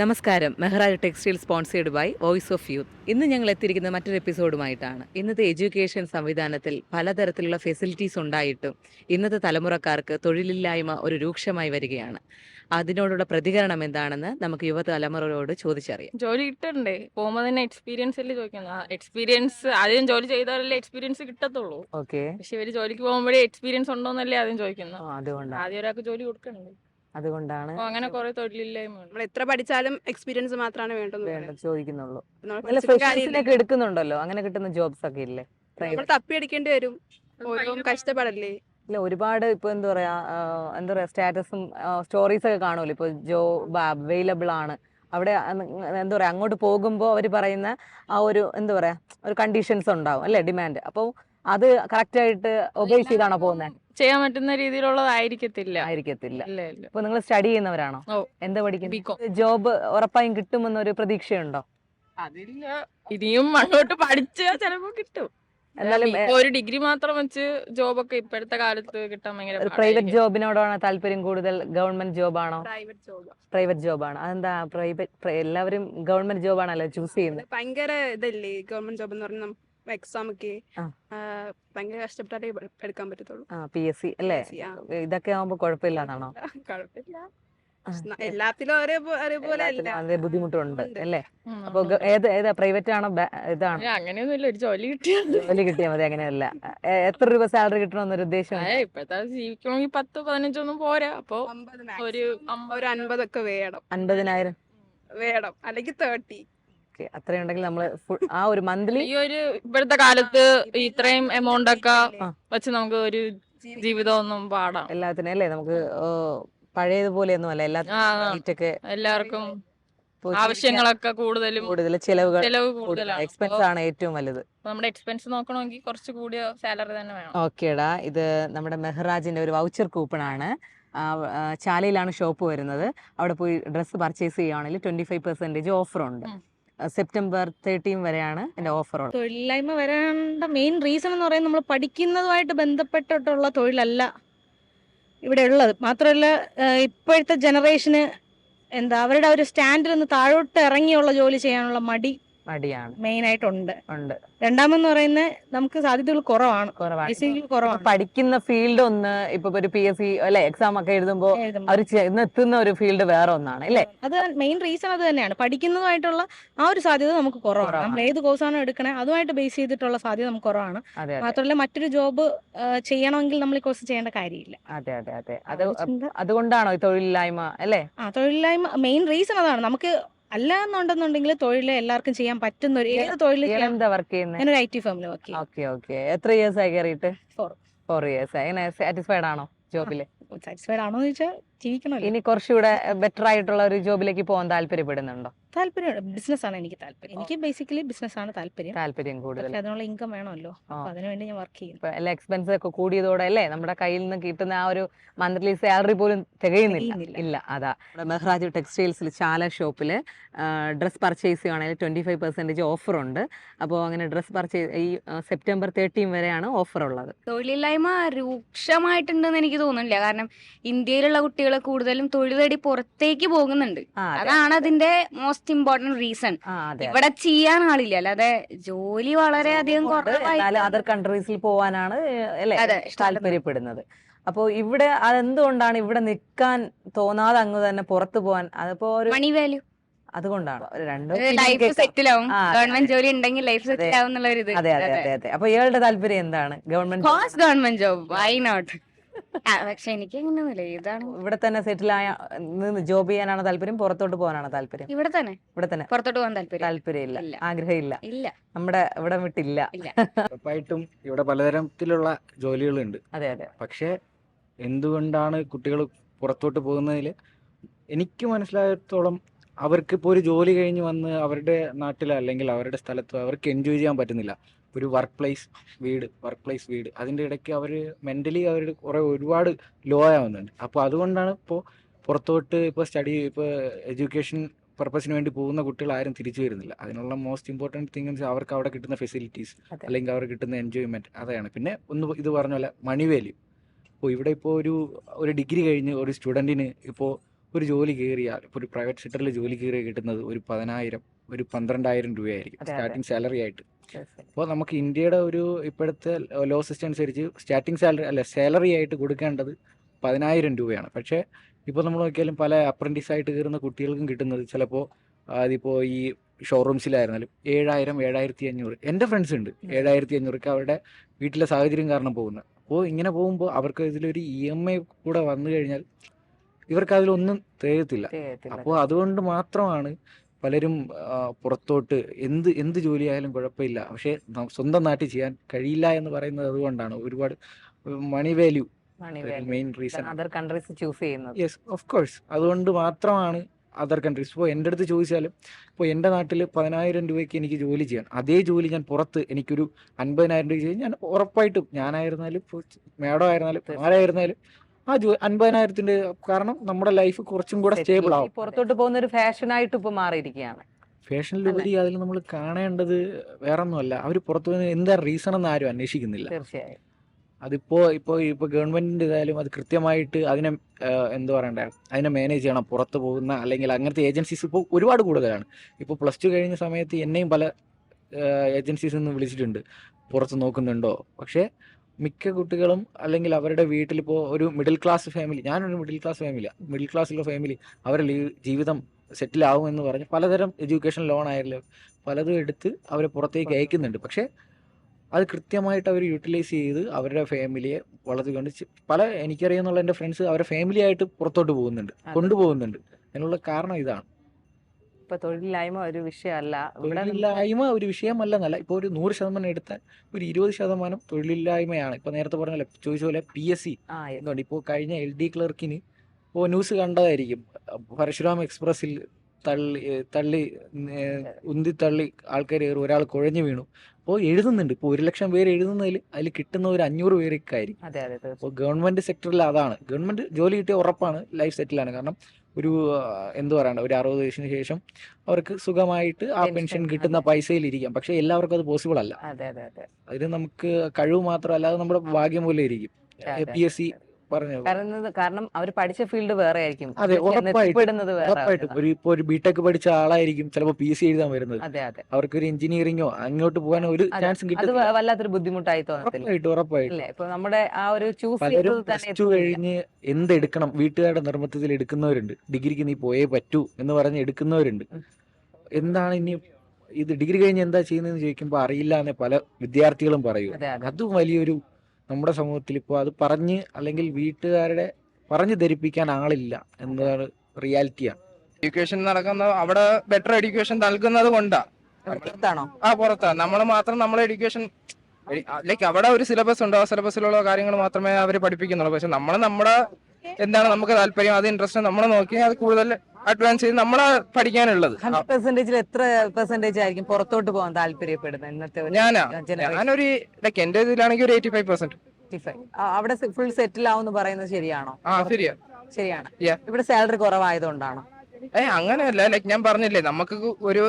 നമസ്കാരം. Mehraj textile sponsored by voice of youth. ഇന്ന് ഞങ്ങൾ എത്തിയിരിക്കുന്ന മറ്റൊരു എപ്പിസോഡുമായിട്ടാണ്. ഇന്നത്തെ എഡ്യൂക്കേഷൻ സംവിധാനത്തിൽ പലതരത്തിലുള്ള ഫെസിലിറ്റീസ് ഉണ്ടായിട്ടും ഇന്നത്തെ തലമുറക്കാർക്ക് തൊഴിലില്ലായ്മ ഒരു രൂക്ഷമായി വരികയാണ്. അതിനോടുള്ള പ്രതികരണം എന്താണെന്ന് നമുക്ക് യുവതലമുറയോട് ചോദിച്ചറിയാം. ജോലി കിട്ടണ്ടേ? പോകുമ്പോ തന്നെ എക്സ്പീരിയൻസ് അല്ലേ ചോദിക്കുന്നത്? എക്സ്പീരിയൻസ് ആദ്യം ജോലി ചെയ്താലല്ലേ എക്സ്പീരിയൻസ് കിട്ടത്തുള്ളൂ. ഓക്കെ. പക്ഷെ ഇവർ ജോലിക്ക് പോകുമ്പോഴേ എക്സ്പീരിയൻസ് ഉണ്ടോന്നല്ലേ ആദ്യം ചോദിക്കുന്നത്. ആദ്യം ഒരാൾക്ക് ജോലി കൊടുക്കണ്ടേ? അതുകൊണ്ടാണ് അങ്ങനെ കുറെ തൊഴിലില്ലായ്മ നമ്മൾ എത്ര പഠിച്ചാലും എക്സ്പീരിയൻസ് മാത്രമാണ് വേണ്ടത് വേണ്ട ചോദിക്കുന്നുള്ളൂ. നമ്മൾ നല്ല പഠിച്ചിട്ട് ഫ്രഷേഴ്സിനൊക്കെ എടുക്കുന്നുണ്ടല്ലോ. അങ്ങനെ കിട്ടുന്ന ജോബ്സ് ഒക്കെ ഇല്ലേ? നമ്മൾ തപ്പി അടിക്കേണ്ടി വരും. ഓരോ കഷ്ടപ്പാടല്ലേ? ഇല്ല ഒരുപാട് ഇപ്പൊ എന്താ പറയാ എന്താ പറയാ സ്റ്റാറ്റസും സ്റ്റോറീസ് ഒക്കെ കാണുമല്ലോ. ഇപ്പൊ ജോബ് അവൈലബിൾ ആണ്. അവിടെ എന്താ പറയാ അങ്ങോട്ട് പോകുമ്പോ അവർ പറയുന്ന ആ ഒരു എന്താ പറയാ ഒരു കണ്ടീഷൻസ് ഉണ്ടാവും അല്ലെ ഡിമാൻഡ് അപ്പോൾ അത് കറക്റ്റ് ആയിട്ട് ഒബേ ചെയ്താണോ പോകുന്നത് ചെയ്യാൻ പറ്റുന്ന രീതിയിലുള്ളതായിരിക്കത്തില്ല. ആയിരിക്കത്തില്ല. ഇപ്പൊ നിങ്ങൾ സ്റ്റഡി ചെയ്യുന്നവരാണോ? എന്താ ബികോം പഠിക്കുന്നത് ജോബ് ഉറപ്പായും കിട്ടുമെന്നൊരു പ്രതീക്ഷയുണ്ടോ? അതില്ല. ഇനിയും അങ്ങോട്ട് പഠിച്ചാ ചിലപ്പോ കിട്ടും. എന്നാലും ഒരു ഡിഗ്രി മാത്രം വെച്ച് ജോബൊക്കെ ഇപ്പോഴത്തെ കാലത്ത് കിട്ടാൻ ഭയങ്കര പ്രൈവറ്റ്. ജോബിനോടാണ് താല്പര്യം കൂടുതൽ ഗവൺമെന്റ് ജോബാണോ? പ്രൈവറ്റ് ജോബ് പ്രൈവറ്റ് ജോബാണ്. അതെന്താ പ്രൈവറ്റ് എല്ലാവരും ഗവൺമെന്റ് ജോബാണല്ലോ ചൂസ് ചെയ്യുന്നത്? ഭയങ്കര ഇതല്ലേ ഗവൺമെന്റ് ജോബ് എന്ന് പറഞ്ഞാൽ എക്സാം ഒക്കെ ആ. ആ, ഭയങ്കര കഷ്ടപ്പെട്ടാലേ എടുക്കാൻ പറ്റത്തുള്ളൂ. ആ പി എസ് സി അല്ലേ? ഇതൊക്കെ ആവുമ്പോ കുഴപ്പമില്ലാന്നാണോ? കുഴപ്പമില്ല. എല്ലാത്തിലും ഒരേ ഒരേപോലെ എല്ലാത്തിനും ബുദ്ധിമുട്ടുണ്ട് അല്ലേ? അപ്പൊ ഏത് ഏതാ പ്രൈവറ്റ് ആണോ ഇതാണ്? അങ്ങനെയൊന്നുമില്ല. ഒരു ജോലി കിട്ടിയാൽ ജോലി കിട്ടിയാൽ മതി അങ്ങനെയല്ല. എത്ര രൂപ സാലറി കിട്ടണമെന്നൊരു ഉദ്ദേശം ഇപ്പഴത്തെ ജീവിക്കണമെങ്കിൽ പത്ത് പതിനഞ്ചൊന്നും പോരാ. അപ്പൊ ഒരു ഒരു അൻപതൊക്കെ വേണം. അൻപതിനായിരം. വേണം. അല്ലെങ്കിൽ തേർട്ടി ഓക്കെ. അത്രയും ഉണ്ടെങ്കിൽ നമ്മൾ ആ ഒരു മന്ത്ലി ഈ ഒരു ഇപ്പോഴത്തെ കാലത്ത് ഇത്രയും എമൗണ്ട് ഒക്കെ വെച്ച് നമുക്ക് ഒരു ജീവിതമൊന്നും പാടാം. എല്ലാത്തിനും അല്ലേ? നമുക്ക് പഴയതുപോലെയൊന്നും അല്ല എല്ലാ ആ, ആ. റേറ്റൊക്കെ എല്ലാവർക്കും ആവശ്യങ്ങളൊക്കെ കൂടുതലും കൂടുതൽ ചിലവുകൾ ചെലവ് കൂടുതലാണ്. എക്സ്പെൻസ് ആണ് ഏറ്റവും വലുത്. നമ്മുടെ എക്സ്പെൻസ് നോക്കണമെങ്കിൽ കുറച്ച് കൂടിയ സാലറി തന്നെ വേണം. ഓക്കേടാ. ഇത് നമ്മുടെ മെഹ്റാജിന്റെ ഒരു വൗച്ചർ കൂപ്പൺ ആണ്. ചാലയിലാണ് ഷോപ്പ് വരുന്നത്. അവിടെ പോയി ഡ്രസ്സ് പർച്ചേസ് ചെയ്യുകയാണെങ്കിൽ ട്വന്റി ഫൈവ് പെർസെന്റേജ് ഓഫറുണ്ട്. സെപ്റ്റംബർ തേർട്ടീൻ വരെയാണ് എന്റെ ഓഫർ തൊഴിലില്ലായ്മ വരേണ്ട മെയിൻ റീസൺ എന്ന് പറയുന്നത് നമ്മൾ പഠിക്കുന്നതുമായിട്ട് ബന്ധപ്പെട്ടിട്ടുള്ള തൊഴിലല്ല ഇവിടെ ഉള്ളത്. മാത്രമല്ല ഇപ്പോഴത്തെ ജനറേഷന് എന്താ അവരുടെ ഒരു സ്റ്റാൻഡിൽ നിന്ന് താഴോട്ട് ഇറങ്ങിയുള്ള ജോലി ചെയ്യാനുള്ള മടി മടിയാണ്. മെയിൻ ആയിട്ടുണ്ട് ഉണ്ട്. രണ്ടാമെന്ന് പറയുന്നത് നമുക്ക് സാധ്യതകൾ കുറവാണ്. കുറവാണ്. കുറവാണ്. പഠിക്കുന്ന ഫീൽഡ് ഒന്ന് ഇപ്പൊ ഒരു പി എസ് സി അല്ലെ എക്സാം ഒക്കെ എഴുതുമ്പോൾ. അവർ ചെന്നെത്തുന്ന ഒരു ഫീൽഡ് വേറെ ഒന്നാണ് അല്ലേ? അത് മെയിൻ റീസൺ അത് തന്നെയാണ്. പഠിക്കുന്നതുമായിട്ടുള്ള ആ ഒരു സാധ്യത നമുക്ക് കുറവാണ്. നമ്മൾ ഏത് കോഴ്സാണോ എടുക്കണേ അതുമായിട്ട് ബേസ് ചെയ്തിട്ടുള്ള സാധ്യത നമുക്ക് കുറവാണ്. മാത്രമല്ല മറ്റൊരു ജോബ് ചെയ്യണമെങ്കിൽ നമ്മൾ ഈ കോഴ്സ് ചെയ്യേണ്ട കാര്യമില്ല. അതെ അതെ അതെ. അത് അതുകൊണ്ടാണോ ഈ തൊഴിലില്ലായ്മ അല്ലേ? ആ തൊഴിലില്ലായ്മ മെയിൻ റീസൺ അതാണ്. നമുക്ക് അല്ല എന്നുണ്ടെന്നുണ്ടെങ്കിൽ തൊഴിൽ എല്ലാവർക്കും ചെയ്യാൻ പറ്റുന്ന ഒരു ഏത് തൊഴിൽ എന്താ വർക്ക് ചെയ്യുന്നത് ഞാനൊരു ഐ ടി ഫേമിൽ വർക്ക് ചെയ്യും. ഓക്കെ ഓക്കെ എത്ര ഇയേഴ്സ് ആയി കയറിയിട്ട് ഫോർ ഫോർ ഇയേഴ്സ് ആയി സാറ്റിസ്ഫൈഡ് ആണോ ജോബിൽ സാറ്റിസ്ഫൈഡ് ആണോ എന്ന് ചോദിച്ചാൽ ഇനി കുറച്ചുകൂടെ ബെറ്റർ ആയിട്ടുള്ള ഒരു ജോബിലേക്ക് പോകാൻ താല്പര്യപ്പെടുന്നുണ്ടോ? താല്പര്യം ബിസിനസ് ആണ് എനിക്ക് താല്പര്യം. എനിക്ക് ബേസിക്കലി ബിസിനസ് ആണ് താല്പര്യം. താല്പര്യം കൂടുതൽ. അതിനുള്ള ഇൻകം വേണമല്ലോ. അതിനുവേണ്ടി ഞാൻ വർക്ക് ചെയ്യും ഇപ്പൊ എല്ലാ എക്സ്പെൻസ് ഒക്കെ കൂടിയതോടെ അല്ലേ നമ്മുടെ കയ്യിൽ നിന്ന് കിട്ടുന്ന ആ ഒരു മന്ത്ലി സാലറി പോലും തികയുന്നില്ല. ഇല്ല അതാ. നമ്മുടെ മെഹ്റാജ് ടെക്സ്റ്റൈൽസിൽ ചാല ഷോപ്പിൽ ഡ്രസ് പർച്ചേസ് ചെയ്യുകയാണെങ്കിൽ ട്വന്റി ഫൈവ് പെർസെന്റേജ് ഓഫർ ഉണ്ട്. അപ്പോൾ അങ്ങനെ ഡ്രസ് പർച്ചേസ് ഈ സെപ്റ്റംബർ തേർട്ടീൻ വരെയാണ് ഓഫർ ഉള്ളത്. തൊഴിലില്ലായ്മ രൂക്ഷമായിട്ടുണ്ടെന്ന് എനിക്ക് തോന്നുന്നില്ല. കാരണം ഇന്ത്യയിലുള്ള കുട്ടികൾ കൂടുതലും തൊഴിൽ തേടി പുറത്തേക്ക് പോകുന്നുണ്ട്. അതാണ് അതിന്റെ മോസ്റ്റ് ഇമ്പോർട്ടന്റ് റീസൺ ഇവിടെ ചെയ്യാൻ ആളില്ല. അല്ലാതെ ജോലി കുറവായി. എന്നാലും അതർ കൺട്രീസിൽ പോവാനാണ്. താല്പര്യപ്പെടുന്നത്. അപ്പോ ഇവിടെ അതെന്തുകൊണ്ടാണ് ഇവിടെ നിൽക്കാൻ തോന്നാതെ അങ്ങ് തന്നെ പുറത്തു പോവാൻ? അതിപ്പോ ഒരു മണി വാല്യൂ അതുകൊണ്ടാണ്. ഒരു രണ്ട് ലൈഫ് കേൾക്കാം. സെറ്റിൽ ആവും ഗവൺമെന്റ് ജോലി ഉണ്ടെങ്കിൽ ലൈഫ് അതെ. സെറ്റിൽ ആവും അതെ അതെ. അതെ അതെ. അപ്പൊ ഇയാളുടെ താല്പര്യം എന്താണ്? Government government job why not പക്ഷെ എനിക്ക് അങ്ങനെയൊന്നുമില്ല ഇതാണ്. ഇവിടെ തന്നെ സെറ്റിൽ ആയ നിന്ന് ജോബ് ചെയ്യാനാണ് താല്പര്യം പുറത്തോട്ട് പോകാനാണ് താല്പര്യം. ഇവിടെ തന്നെ. ഇവിടെ തന്നെ. പുറത്തോട്ട് പോകാൻ താല്പര്യം. താല്പര്യമില്ല. ഇല്ല. ആഗ്രഹമില്ല. ഇല്ല. നമ്മുടെ ഇവിടെ വിട്ടില്ല. ഇല്ല. ഉറപ്പായിട്ടും ഇവിടെ പലതരത്തിലുള്ള ജോലികളുണ്ട്. അതെ അതെ. പക്ഷേ എന്തുകൊണ്ടാണ് കുട്ടികൾ പുറത്തോട്ട് പോകുന്നതിൽ എനിക്ക് മനസ്സിലായത്തോളം അവർക്ക് ഇപ്പോൾ ഒരു ജോലി കഴിഞ്ഞ് വന്ന് അവരുടെ നാട്ടിൽ അല്ലെങ്കിൽ അവരുടെ സ്ഥലത്ത് അവർക്ക് എൻജോയ് ചെയ്യാൻ പറ്റുന്നില്ല. ഒരു വർക്ക് പ്ലേസ് വീട് വർക്ക് പ്ലേസ് വീട്. അതിന്റെ ഇടയ്ക്ക് അവർ മെന്റലി അവർ കുറേ ഒരുപാട് ലോ ആവുന്നുണ്ട് അപ്പോൾ അതുകൊണ്ടാണ് ഇപ്പോൾ പുറത്തോട്ട് ഇപ്പോൾ സ്റ്റഡി ഇപ്പോൾ എഡ്യൂക്കേഷൻ പർപ്പസിന് വേണ്ടി പോകുന്ന കുട്ടികൾ ആരും തിരിച്ചു വരുന്നില്ല. അതിനുള്ള മോസ്റ്റ് ഇമ്പോർട്ടന്റ് തിങ്സ് അവർക്ക് അവിടെ കിട്ടുന്ന ഫെസിലിറ്റീസ് അല്ലെങ്കിൽ അവർ കിട്ടുന്ന എൻജോയ്മെന്റ് അതാണ്. പിന്നെ ഒന്ന് ഇത് പറഞ്ഞ പോലെ മണി വാല്യൂ ഇപ്പോൾ ഇവിടെ ഇപ്പോൾ ഒരു ഒരു ഡിഗ്രി കഴിഞ്ഞ് ഒരു സ്റ്റുഡന്റിന് ഇപ്പോൾ ഒരു ജോലി കയറിയാൽ ഇപ്പോൾ ഒരു പ്രൈവറ്റ് സെക്ടറിൽ ജോലി കയറി കിട്ടുന്നത് ഒരു പതിനായിരം ഒരു പന്ത്രണ്ടായിരം രൂപയായിരിക്കും. സ്റ്റാർട്ടിങ് സാലറി ആയിട്ട്. അപ്പോൾ നമുക്ക് ഇന്ത്യയുടെ ഒരു ഇപ്പോഴത്തെ ലോ സിസ്റ്റം അനുസരിച്ച് സ്റ്റാർട്ടിങ് സാലറി അല്ല സാലറി ആയിട്ട് കൊടുക്കേണ്ടത് പതിനായിരം രൂപയാണ്. പക്ഷേ ഇപ്പോൾ നമ്മൾ നോക്കിയാലും പല അപ്രന്റീസ് ആയിട്ട് കയറുന്ന കുട്ടികൾക്കും കിട്ടുന്നത് ചിലപ്പോൾ അതിപ്പോൾ ഈ ഷോറൂംസിലായിരുന്നാലും ഏഴായിരം ഏഴായിരത്തി അഞ്ഞൂറ് എന്റെ ഫ്രണ്ട്സ് ഉണ്ട്. ഏഴായിരത്തി അഞ്ഞൂറൊക്കെ അവരുടെ വീട്ടിലെ സാഹചര്യം കാരണം പോകുന്നത്. അപ്പോൾ ഇങ്ങനെ പോകുമ്പോൾ അവർക്ക് ഇതിലൊരു ഇ എം ഐ കൂടെ വന്നു കഴിഞ്ഞാൽ ഇവർക്ക് അതിലൊന്നും തികയത്തില്ല. അപ്പോൾ അതുകൊണ്ട് മാത്രമാണ് പലരും പുറത്തോട്ട് എന്ത് എന്ത് ജോലിയായാലും കുഴപ്പമില്ല. പക്ഷേ സ്വന്തം നാട്ടിൽ ചെയ്യാൻ കഴിയില്ല എന്ന് പറയുന്നത് അതുകൊണ്ടാണ് ഒരുപാട് money value main reason other countries choose ചെയ്യുന്നത്. യെസ് ഓഫ് കോഴ്സ് അതുകൊണ്ട് മാത്രമാണ് അതർ കൺട്രീസ് ഇപ്പോൾ എന്റെ അടുത്ത് ചോദിച്ചാലും ഇപ്പോൾ എന്റെ നാട്ടിൽ പതിനായിരം രൂപയ്ക്ക് എനിക്ക് ജോലി ചെയ്യാൻ അതേ ജോലി ഞാൻ പുറത്ത് എനിക്കൊരു അൻപതിനായിരം രൂപ ചെയ്ത് ഞാൻ ഉറപ്പായിട്ടും ഞാനായിരുന്നാലും ഇപ്പോൾ മേഡം ആയിരുന്നാലും ആരായിരുന്നാലും ആ ജോ അൻപതിനായിരത്തിന്റെ കാരണം നമ്മുടെ ലൈഫ് കുറച്ചും കൂടെ സ്റ്റേബിൾ ആവും. പുറത്തോട്ട് പോകുന്ന ഒരു ഫാഷനായിട്ട് ഇപ്പൊ മാറിയിരിക്കുകയാണ്. ഫാഷനിലുപരി അതിൽ നമ്മൾ കാണേണ്ടത് വേറൊന്നുമല്ല. അവർ പുറത്തു പോകുന്ന എന്താ റീസൺ എന്ന് ആരും അന്വേഷിക്കുന്നില്ല. തീർച്ചയായും. അതിപ്പോ ഇപ്പോ ഇപ്പൊ ഗവൺമെന്റിന്റെ ഇതായാലും അത് കൃത്യമായിട്ട് അതിനെ എന്ത് പറയണ്ടേ അതിനെ മാനേജ് ചെയ്യണം. പുറത്തു പോകുന്ന അല്ലെങ്കിൽ അങ്ങനത്തെ ഏജൻസീസ് ഇപ്പോൾ ഒരുപാട് കൂടുതലാണ്. ഇപ്പോൾ പ്ലസ് ടു കഴിഞ്ഞ സമയത്ത് എന്നെയും പല ഏജൻസീസ് നിന്ന് വിളിച്ചിട്ടുണ്ട്. പുറത്ത് നോക്കുന്നുണ്ടോ? പക്ഷേ മിക്ക കുട്ടികളും അല്ലെങ്കിൽ അവരുടെ വീട്ടിലിപ്പോൾ ഒരു മിഡിൽ ക്ലാസ് ഫാമിലി ഞാനൊരു മിഡിൽ ക്ലാസ് ഫാമിലി മിഡിൽ ക്ലാസ്സിലുള്ള ഫാമിലി അവരുടെ ജീവിതം സെറ്റിൽ എന്ന് പറഞ്ഞ് പലതരം എഡ്യൂക്കേഷൻ ലോൺ ആയാലും പലതും എടുത്ത് അവരെ പുറത്തേക്ക് അയക്കുന്നുണ്ട്. പക്ഷേ അത് കൃത്യമായിട്ട് അവർ യൂട്ടിലൈസ് ചെയ്ത് അവരുടെ ഫാമിലിയെ വളർത്തിക്കൊണ്ട് പല എനിക്കറിയാന്നുള്ള എന്റെ ഫ്രണ്ട്സ് അവരുടെ ഫാമിലിയായിട്ട് പുറത്തോട്ട് പോകുന്നുണ്ട് കൊണ്ടുപോകുന്നുണ്ട്. അതിനുള്ള കാരണം ഇതാണ്. ഇപ്പൊ തൊഴിലില്ലായ്മ ഒരു വിഷയമല്ല. തൊഴിലില്ലായ്മ ഒരു വിഷയമല്ലെന്നല്ല. ഇപ്പോൾ ഒരു നൂറ് ശതമാനം എടുത്താൽ ഒരു ഇരുപത് ശതമാനം തൊഴിലില്ലായ്മയാണ്. ഇപ്പൊ നേരത്തെ പറഞ്ഞല്ലോ ചോദിച്ച പോലെ പി എസ് സി. എന്തുകൊണ്ട് ഇപ്പോൾ കഴിഞ്ഞ എൽ ഡി ക്ലർക്കിന് ഇപ്പോൾ ന്യൂസ് കണ്ടതായിരിക്കും. പരശുരാം എക്സ്പ്രസിൽ തള്ളി തള്ളി ഉന്തി തള്ളി ആൾക്കാർ കയറി ഒരാൾ കുഴഞ്ഞു വീണു. അപ്പോൾ എഴുതുന്നുണ്ട്. ഇപ്പോൾ ഒരു ലക്ഷം പേര് എഴുതുന്നതിൽ അതിൽ കിട്ടുന്ന ഒരു അഞ്ഞൂറ് പേരൊക്കെ ആയിരിക്കും. അപ്പോൾ ഗവൺമെന്റ് സെക്ടറിൽ അതാണ്. ഗവൺമെന്റ് ജോലി കിട്ടിയ ഉറപ്പാണ് ലൈഫ് സെറ്റിലാണ്. കാരണം ഒരു എന്തു പറയണ്ട ഒരു അറുപത് വയസ്സിന് ശേഷം അവർക്ക് സുഖമായിട്ട് ആ പെൻഷൻ കിട്ടുന്ന പൈസയിൽ ഇരിക്കാം പക്ഷെ എല്ലാവർക്കും അത് പോസിബിൾ അല്ല. അതെ അതെ അതെ. അതിന് നമുക്ക് കഴിവ് മാത്രമല്ല അത് നമ്മുടെ ഭാഗ്യം പോലെ ഇരിക്കും. പി എസ് സി പറഞ്ഞു കാരണം അവർ പഠിച്ച ഫീൽഡ് വേറെ ആയിരിക്കും അതെ, ഉറപ്പായിട്ടും. ഒരു ഇപ്പോൾ ഒരു ബിടെക് പഠിച്ച ആളായിരിക്കും ചിലപ്പോൾ പി സി എഴുതാൻ വരുന്നത്. അതെ അതെ. അവർക്ക് ഒരു എഞ്ചിനീയറിംഗോ അങ്ങോട്ട് പോകാൻ ഒരു ചാൻസ് കിട്ടില്ല വല്ലാത്തൊരു ബുദ്ധിമുട്ടായി തോന്നത്തില്ല. ഉറപ്പായിട്ടും ഇപ്പൊ നമ്മുടെ ആ ഒരു ചൂസ് പ്ലസ് ടു. കഴിഞ്ഞ് എന്തെടുക്കണം വീട്ടുകാരുടെ നിർബന്ധത്തിൽ എടുക്കുന്നവരുണ്ട്. ഡിഗ്രിക്ക് നീ പോയേ പറ്റൂ എന്ന് പറഞ്ഞ് എടുക്കുന്നവരുണ്ട്. എന്താണ് ഇനി ഇത് ഡിഗ്രി കഴിഞ്ഞ് എന്താ ചെയ്യുന്നതെന്ന് ചോദിക്കുമ്പോൾ അറിയില്ല എന്ന് പല വിദ്യാർത്ഥികളും പറയൂ. അതും വലിയൊരു നമ്മുടെ സമൂഹത്തിൽ ഇപ്പോൾ അത് പറഞ്ഞ് അല്ലെങ്കിൽ വീട്ടുകാരുടെ പറഞ്ഞു ധരിപ്പിക്കാൻ ആളില്ല എന്നതാണ് റിയാലിറ്റിയാണ്. എഡ്യൂക്കേഷൻ നടക്കുന്ന അവിടെ ബെറ്റർ എഡ്യൂക്കേഷൻ നൽകുന്നത് കൊണ്ടാണ് പുറത്താണോ? ആ പുറത്താണ് നമ്മൾ മാത്രം നമ്മളെ എഡ്യൂക്കേഷൻ ലൈക്ക് അവിടെ ഒരു സിലബസ് ഉണ്ട്. ആ സിലബസിലുള്ള കാര്യങ്ങൾ മാത്രമേ അവർ പഠിപ്പിക്കുന്നുള്ളൂ. പക്ഷെ നമ്മൾ നമ്മുടെ എന്താണ് നമുക്ക് താല്പര്യം അത് ഇൻട്രസ്റ്റ് നമ്മൾ നോക്കി അത് കൂടുതൽ അഡ്വാൻസ് ചെയ്ത് നമ്മളാ പഠിക്കാനുള്ളത്. ഹൺഡ്രഡ് പെർസെന്റേജിൽ എത്ര പെർസെന്റേജ് ആയിരിക്കും പുറത്തോട്ട് പോകാൻ താല്പര്യപ്പെടുന്നത് ഇന്നത്തെ ഒരു ഞാനാ. generation ഞാനൊരു ലൈക്ക് എന്റെ ഇതിലാണെങ്കിൽ ഒരു എയ്റ്റി ഫൈവ് പെർസെന്റ് 55. ആ, അവിടെ ഫുൾ സെറ്റിൽ ആവും പറയുന്നത് ശരിയാണോ? ആ ശരിയാ. ശരിയാണ്. Yeah. ഇവിടെ സാലറി കുറവായതുകൊണ്ടാണോ? ഏ അങ്ങനെയല്ല. ലൈക്ക് ഞാൻ പറഞ്ഞില്ലേ നമുക്ക് ഒരു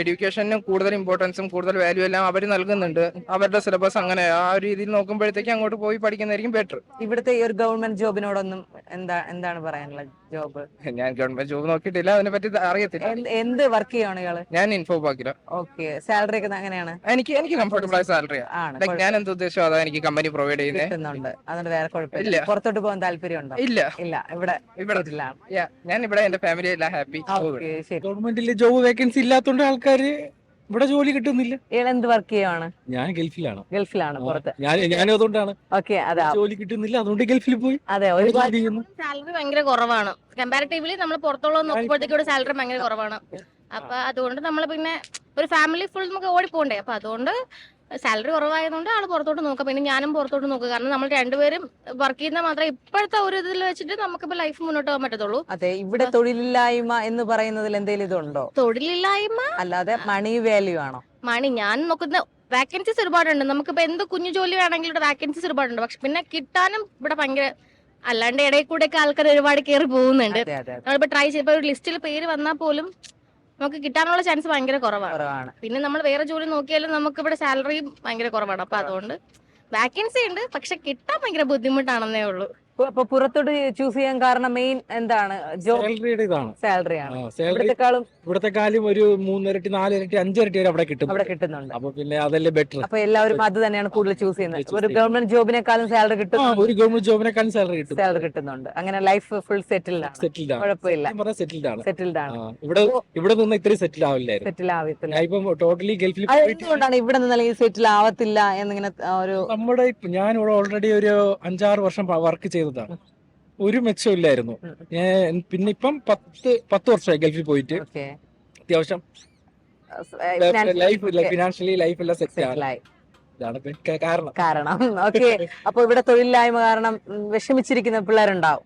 എഡ്യൂക്കേഷനും കൂടുതൽ ഇമ്പോർട്ടൻസും കൂടുതൽ വാല്യൂ എല്ലാം അവർ നൽകുന്നുണ്ട്. അവരുടെ സിലബസ് അങ്ങനെ ആ ഒരു രീതിയിൽ നോക്കുമ്പോഴത്തേക്ക് അങ്ങോട്ട് പോയി പഠിക്കുന്നതായിരിക്കും ബെറ്റർ ഇവിടുത്തെ ഈ ഒരു ഗവൺമെന്റ് ജോബിനോടൊന്നും എന്താ എന്താണ് പറയാനുള്ളത് ജോബ് ഞാൻ ഗവൺമെന്റ് ജോബ് നോക്കിയിട്ടില്ല അതിനെ പറ്റി അറിയത്തില്ല. എന്ത് വർക്ക് ചെയ്യാണ് ഇയാൾ? ഞാൻ ഇൻഫോ പാക്കില്ല ഓക്കെ സാലറി ഒക്കെ അങ്ങനെയാണ് എനിക്ക് എനിക്ക് കംഫർട്ടബിൾ ആയ സാലറി ആണ് ഞാൻ എന്ത് ഉദ്ദേശം അതാ എനിക്ക് കമ്പനി പ്രൊവൈഡ് ചെയ്യുന്നുണ്ട് അതുകൊണ്ട് വേറെ കുഴപ്പമില്ല. പുറത്തോട്ട് പോകാൻ താല്പര്യമുണ്ടോ? ഇല്ല. ഇല്ല ഇവിടെ ഇവിടെ. ഞാൻ ഇവിടെ എന്റെ ഫാമിലി എല്ലാം ഹാപ്പി. ഓക്കെ ഗവൺമെന്റിൽ ജോബ് വേക്കൻസി ഇല്ലാത്തതുകൊണ്ട് ആൾക്കാര് ഇവിടെ ജോലി കിട്ടുന്നില്ല. ഇയാൾ എന്ത് വർക്ക് ചെയ്യുവാണ്? ഞാൻ ഗൾഫിലാണ്. ഗൾഫിലാണ് പുറത്ത്. ഞാൻ ഞാൻ അതുകൊണ്ടാണ്. ഓക്കെ അതാ. ജോലി കിട്ടുന്നില്ല അതുകൊണ്ട് ഗൾഫിൽ പോയി. അതെ ഒരു ഒരുപാട് സാലറി ഭയങ്കര കുറവാണ്. കമ്പാരിറ്റീവ്ലി നമ്മൾ പുറത്തുള്ള നോക്കുമ്പോഴത്തേക്കും സാലറി ഭയങ്കര കുറവാണ്. അപ്പൊ അതുകൊണ്ട് നമ്മൾ പിന്നെ ഒരു ഫാമിലി ഫുൾ നമുക്ക് ഓടിപ്പോണ്ടേ? അപ്പൊ അതുകൊണ്ട് സാലറി കുറവായതുകൊണ്ട് ആൾ പുറത്തോട്ട് നോക്കാം. പിന്നെ ഞാനും പുറത്തോട്ട് നോക്കുക കാരണം നമ്മൾ രണ്ടുപേരും വർക്ക് ചെയ്യുന്ന മാത്രമേ ഇപ്പോഴത്തെ ഒരു ഇതിൽ വെച്ചിട്ട് നമുക്കിപ്പോ ലൈഫ് മുന്നോട്ട് പോകാൻ പറ്റത്തുള്ളൂ. അതെ ഇവിടെ തൊഴിലില്ലായ്മ എന്ന് പറയുന്നതിൽ എന്തെങ്കിലും ഇതുണ്ടോ? തൊഴിലില്ലായ്മ? അല്ലാതെ മണി വാല്യൂ ആണോ? മണി ഞാൻ നോക്കുന്ന വാക്കൻസീസ് ഒരുപാടുണ്ട്. നമുക്കിപ്പോ എന്ത് കുഞ്ഞു ജോലി വേണമെങ്കിലും ഇവിടെ വാക്കൻസീസ് ഒരുപാടുണ്ട്. പക്ഷെ പിന്നെ കിട്ടാനും ഇവിടെ ഭയങ്കര അല്ലാണ്ട് ഇടയിൽ കൂടെ ഒക്കെ ആൾക്കാർ ഒരുപാട് കയറി പോകുന്നുണ്ട്. നമ്മളിപ്പോ ട്രൈ ചെയ്തപ്പോ ഒരു ലിസ്റ്റിൽ പേര് വന്നാൽ പോലും നമുക്ക് കിട്ടാനുള്ള ചാൻസ് ഭയങ്കര കുറവാണ്. കുറവാണ്. പിന്നെ നമ്മൾ വേറെ ജോലി നോക്കിയാലും നമുക്ക് ഇവിടെ സാലറി ഭയങ്കര കുറവാണ്. അപ്പൊ അതുകൊണ്ട് വാക്കൻസി ഉണ്ട്. പക്ഷെ കിട്ടാൻ ഭയങ്കര ബുദ്ധിമുട്ടാണെന്നേ ഉള്ളൂ. ഇപ്പൊ പുറത്തോട്ട് ചൂസ് ചെയ്യാൻ കാരണം മെയിൻ എന്താണ്? സാലറിയുടെ ഇതാണ്. സാലറി ആണ്. ഇവിടത്തെക്കാളും ഇവിടത്തെ ഒരു മൂന്നിരട്ടി നാലിരട്ടി അഞ്ചിരട്ടി വരെ അവിടെ കിട്ടും. അവിടെ കിട്ടുന്നുണ്ട്. അപ്പൊ പിന്നെ അതല്ലേ ബെറ്റർ അപ്പൊ എല്ലാവരും അത് തന്നെയാണ് കൂടുതൽ ചൂസ് ചെയ്യുന്നത്. ഒരു. ഗവൺമെന്റ് ജോബിനേക്കാളും സാലറി കിട്ടും. ഒരു ഗവൺമെന്റ് ജോബിനേക്കാളും സാലറി കിട്ടും. സാലറി കിട്ടുന്നുണ്ട്. അങ്ങനെ ലൈഫ് ഫുൾ സെറ്റിൽഡ് ആണ്. സെറ്റിൽഡ് കുഴപ്പമില്ല. സെറ്റിൽഡ് ആണ്. സെറ്റിൽഡ് ആണ്. ഇവിടെ ഇവിടെ നിന്ന് ഇത്രയും സെറ്റിൽ ആവില്ലായിരുന്നു. സെറ്റിൽ ആവത്തില്ല. ഇപ്പം ടോട്ടലി ഗൾഫിൽ എന്തുകൊണ്ടാണ് ഇവിടെ നിന്ന് സെറ്റിൽ ആവത്തില്ല എന്നിങ്ങനെ ഒരു നമ്മുടെ ഞാൻ ഇവിടെ ഓൾറെഡി ഒരു അഞ്ചാറ് വർഷം വർക്ക് ചെയ്തതാണ്. ഒരു മെച്ചമില്ലായിരുന്നു ഇല്ലായിരുന്നു. ഞാൻ പിന്നെ ഇപ്പം പത്ത് പത്ത് വർഷമായി ഗൾഫിൽ പോയിട്ട്. ഓക്കെ. അത്യാവശ്യം ലൈഫ് ഫിനാൻഷ്യലി ലൈഫ് എല്ലാം സെറ്റ് ആണ്. ഇതാണ് കാരണം. കാരണം ഓക്കെ. അപ്പൊ ഇവിടെ തൊഴിലില്ലായ്മ കാരണം വിഷമിച്ചിരിക്കുന്ന പിള്ളേരുണ്ടാവും?